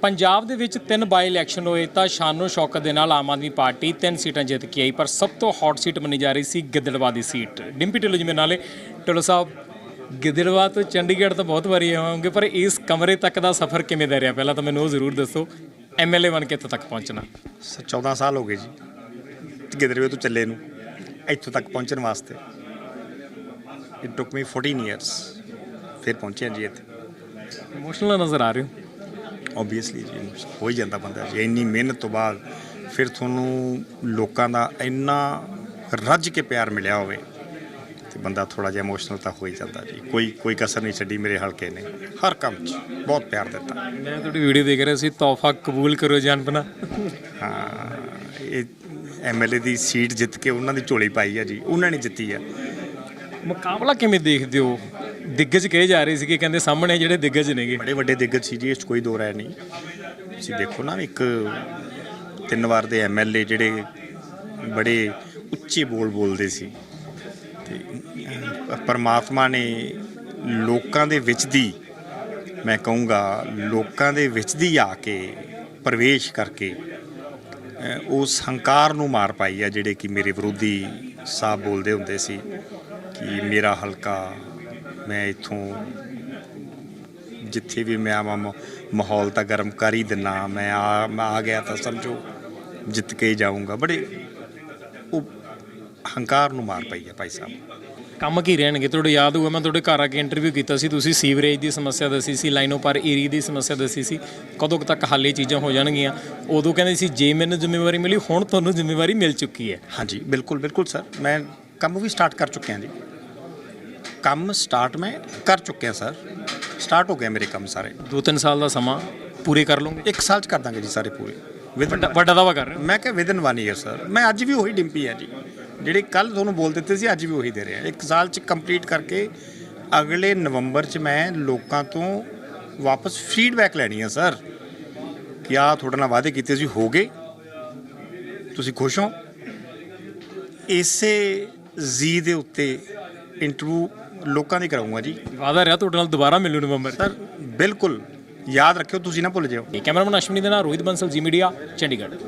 ਪੰਜਾਬ ਦੇ ਵਿੱਚ ਤਿੰਨ ਬਾਈ ਇਲੈਕਸ਼ਨ ਹੋਏ ਤਾਂ ਸ਼ਾਨੋ ਸ਼ੌਕਤ ਦੇ ਨਾਲ ਆਮ ਆਦਮੀ ਪਾਰਟੀ ਤਿੰਨ ਸੀਟਾਂ ਜਿੱਤ ਕੇ ਆਈ ਪਰ ਸਭ ਤੋਂ ਹੌਟ ਸੀਟ ਮੰਨੀ ਜਾ ਰਹੀ ਸੀ ਗਿੱਦੜਵਾ ਦੀ ਸੀਟ। ਡਿੰਪੀ ਢਿੱਲੋਂ ਜੀ ਮੇਰੇ ਨਾਲੇ ਢਿੱਲੋਂ ਸਾਹਿਬ ਗਿੱਦੜਵਾ ਤੋਂ ਚੰਡੀਗੜ੍ਹ ਤਾਂ ਬਹੁਤ ਵਾਰੀ ਆਏ ਹੋਵੋਗੇ ਪਰ ਇਸ ਕਮਰੇ ਤੱਕ ਦਾ ਸਫ਼ਰ ਕਿਵੇਂ ਦਾ ਰਿਹਾ? ਪਹਿਲਾਂ ਤਾਂ ਮੈਨੂੰ ਉਹ ਜ਼ਰੂਰ ਦੱਸੋ ਐਮਐਲਏ ਬਣ ਕੇ ਇੱਥੇ ਤੱਕ ਪਹੁੰਚਣਾ। ਸ- 14 ਸਾਲ ਹੋ ਗਏ ਜੀ ਗਿੱਦੜਵੇ ਤੋਂ ਚੱਲੇ ਨੂੰ ਇੱਥੋਂ ਤੱਕ ਪਹੁੰਚਣ ਵਾਸਤੇ। ਇਟ ਟੁਕ ਮੀ 14 ਇਅਰਸ ਫਿਰ ਪਹੁੰਚਿਆ ਜੀ ਇੱਥੇ। ਇਮੋਸ਼ਨਲ ਨਜ਼ਰ ਆ ਰਹੇ ਹੋ? ਓਬਵੀਅਸਲੀ ਜੀ ਹੋ ਹੀ ਜਾਂਦਾ ਬੰਦਾ ਜੀ ਇੰਨੀ ਮਿਹਨਤ ਤੋਂ ਬਾਅਦ ਫਿਰ ਤੁਹਾਨੂੰ ਲੋਕਾਂ ਦਾ ਇੰਨਾ ਰੱਜ ਕੇ ਪਿਆਰ ਮਿਲਿਆ ਹੋਵੇ ਤੇ ਬੰਦਾ ਥੋੜਾ ਜਿਹਾ ਇਮੋਸ਼ਨਲ ਤਾਂ ਹੋ ਹੀ ਜਾਂਦਾ ਜੀ। ਕੋਈ ਕੋਈ ਕਸਰ ਨਹੀਂ ਛੱਡੀ ਮੇਰੇ ਹਲਕੇ ਨੇ। ਹਰ ਕੰਮ 'ਚ ਬਹੁਤ ਪਿਆਰ ਦਿੱਤਾ। ਮੈਂ ਤੁਹਾਡੀ ਵੀਡੀਓ ਦੇਖ ਰਿਹਾ ਸੀ ਤੋਹਫਾ ਕਬੂਲ ਕਰੋ ਜਾਨਪਨਾ ਹਾਂ ਇਹ ਐਮਐਲਏ ਦੀ ਸੀਟ ਜਿੱਤ ਕੇ ਉਹਨਾਂ ਦੀ ਝੋਲੀ ਪਾਈ ਆ ਜੀ ਉਹਨਾਂ ਨੇ ਜਿੱਤੀ ਆ। ਮੁਕਾਬਲਾ ਕਿਵੇਂ ਦੇਖਦੇ ਹੋ? ਦਿੱਗਜ ਕਹੇ ਜਾ ਰਹੇ ਸੀਗੇ, ਕਹਿੰਦੇ ਸਾਹਮਣੇ ਜਿਹੜੇ ਦਿੱਗਜ ਨੇਗੇ। ਬੜੇ ਵੱਡੇ ਦਿੱਗਜ ਸੀ ਜੀ, ਇਸ 'ਚ ਕੋਈ ਦੋ ਰਾਏ ਨਹੀਂ। ਤੁਸੀਂ ਦੇਖੋ ਨਾ ਇੱਕ ਤਿੰਨ ਵਾਰ ਦੇ ਐਮਐਲਏ ਜਿਹੜੇ ਬੜੇ ਉੱਚੇ ਬੋਲ ਬੋਲਦੇ ਸੀ। ਤੇ ਪਰਮਾਤਮਾ ਨੇ ਲੋਕਾਂ ਦੇ ਵਿੱਚ ਦੀ, ਮੈਂ ਕਹੂੰਗਾ, ਲੋਕਾਂ ਦੇ ਵਿੱਚ ਦੀ ਆ ਕੇ ਪ੍ਰਵੇਸ਼ ਕਰਕੇ ਉਸ ਹੰਕਾਰ ਨੂੰ ਮਾਰ ਪਾਈ ਆ ਜਿਹੜੇ ਕਿ ਮੇਰੇ ਵਿਰੋਧੀ ਸਾਹਿਬ ਬੋਲਦੇ ਹੁੰਦੇ ਸੀ ਕਿ ਮੇਰਾ ਹਲਕਾ ਮੈਂ ਇੱਥੋਂ ਜਿੱਥੇ ਵੀ ਮੈਂ ਆਵਾਂ ਮਾਹੌਲ ਤਾਂ ਗਰਮ ਕਰ ਹੀ ਦਿੰਨਾ ਮੈਂ ਆ ਮੈਂ ਆ ਗਿਆ ਤਾਂ ਸਮਝੋ ਜਿੱਤ ਕੇ ਜਾਊਂਗਾ। ਬੜੇ ਉਹ ਹੰਕਾਰ ਨੂੰ ਮਾਰ ਪਈ ਹੈ ਭਾਈ ਸਾਹਿਬ। ਕੰਮ ਕੀ ਰਹਿਣਗੇ? ਤੁਹਾਡੇ ਯਾਦ ਹੋਊਗਾ ਮੈਂ ਤੁਹਾਡੇ ਘਰ ਆ ਕੇ ਇੰਟਰਵਿਊ ਕੀਤਾ ਸੀ। ਤੁਸੀਂ ਸੀਵਰੇਜ ਦੀ ਸਮੱਸਿਆ ਦੱਸੀ ਸੀ ਲਾਈਨੋਂ ਪਰ ਏਰੀ ਦੀ ਸਮੱਸਿਆ ਦੱਸੀ ਸੀ। ਕਦੋਂ ਤੱਕ ਹੱਲ ਚੀਜ਼ਾਂ ਹੋ ਜਾਣਗੀਆਂ? ਉਦੋਂ ਕਹਿੰਦੇ ਸੀ ਜੇ ਮੈਨੂੰ ਜ਼ਿੰਮੇਵਾਰੀ ਮਿਲੀ ਹੁਣ ਤੁਹਾਨੂੰ ਜ਼ਿੰਮੇਵਾਰੀ ਮਿਲ ਚੁੱਕੀ ਹੈ। ਹਾਂਜੀ ਬਿਲਕੁਲ ਬਿਲਕੁਲ ਸਰ। ਮੈਂ ਕੰਮ ਵੀ ਸਟਾਰਟ ਕਰ ਚੁੱਕਿਆ ਜੀ। ਕੰਮ ਸਟਾਰਟ ਮੈਂ ਕਰ ਚੁੱਕਿਆ ਸਰ ਸਟਾਰਟ ਹੋ ਗਏ ਮੇਰੇ ਕੰਮ ਸਾਰੇ। ਦੋ ਤਿੰਨ ਸਾਲ ਦਾ ਸਮਾਂ ਪੂਰੇ ਕਰ ਲਓਗੇ? ਇੱਕ ਸਾਲ ਚ ਕਰ ਦਾਂਗੇ ਜੀ ਸਾਰੇ ਪੂਰੇ। ਵੱਡਾ ਦਾਵਾ ਕਰ ਰਹੇ ਹੋ? ਮੈਂ ਕਿਹਾ ਵਿਦਨ ਵਨ ਈਅਰ ਸਰ ਮੈਂ ਅੱਜ ਵੀ ਉਹੀ ਡਿੰਪੀ ਆ ਜੀ। ਜਿਹੜੇ ਕੱਲ ਤੁਹਾਨੂੰ ਬੋਲ ਦਿੱਤੇ ਸੀ ਅੱਜ ਵੀ ਉਹੀ ਦੇ ਰਿਹਾ। ਇੱਕ ਸਾਲ ਚ ਕੰਪਲੀਟ ਕਰਕੇ ਅਗਲੇ ਨਵੰਬਰ ਚ ਮੈਂ ਲੋਕਾਂ ਤੋਂ ਵਾਪਸ ਫੀਡਬੈਕ ਲੈਣੀ ਆ ਸਰ ਕਿ ਆ ਤੁਹਾਡੇ ਨਾਲ ਵਾਅਦੇ ਕੀਤੇ ਸੀ ਹੋ ਗਏ। ਤੁਸੀਂ ਖੁਸ਼ ਹੋ? ਇਸੇ ਜੀ ਦੇ ਉੱਤੇ ਇੰਟਰਵਿਊ ਲੋਕਾਂ ਦੀ ਕਰਾਉਂਗਾ ਜੀ। ਵਾਦਾ ਰਿਹਾ ਤੁਹਾਡੇ ਨਾਲ ਦੁਬਾਰਾ ਮਿਲੂ ਨਵੰਬਰ 'ਚ ਸਰ ਬਿਲਕੁਲ। ਯਾਦ ਰੱਖਿਓ ਤੁਸੀਂ ਨਾ ਭੁੱਲ ਜਾਓ। ਕੈਮਰਾਮੈਨ ਅਸ਼ਵਨੀ ਦੇ ਨਾਲ ਰੋਹਿਤ ਬੰਸਲ ਜੀ ਮੀਡੀਆ ਚੰਡੀਗੜ੍ਹ।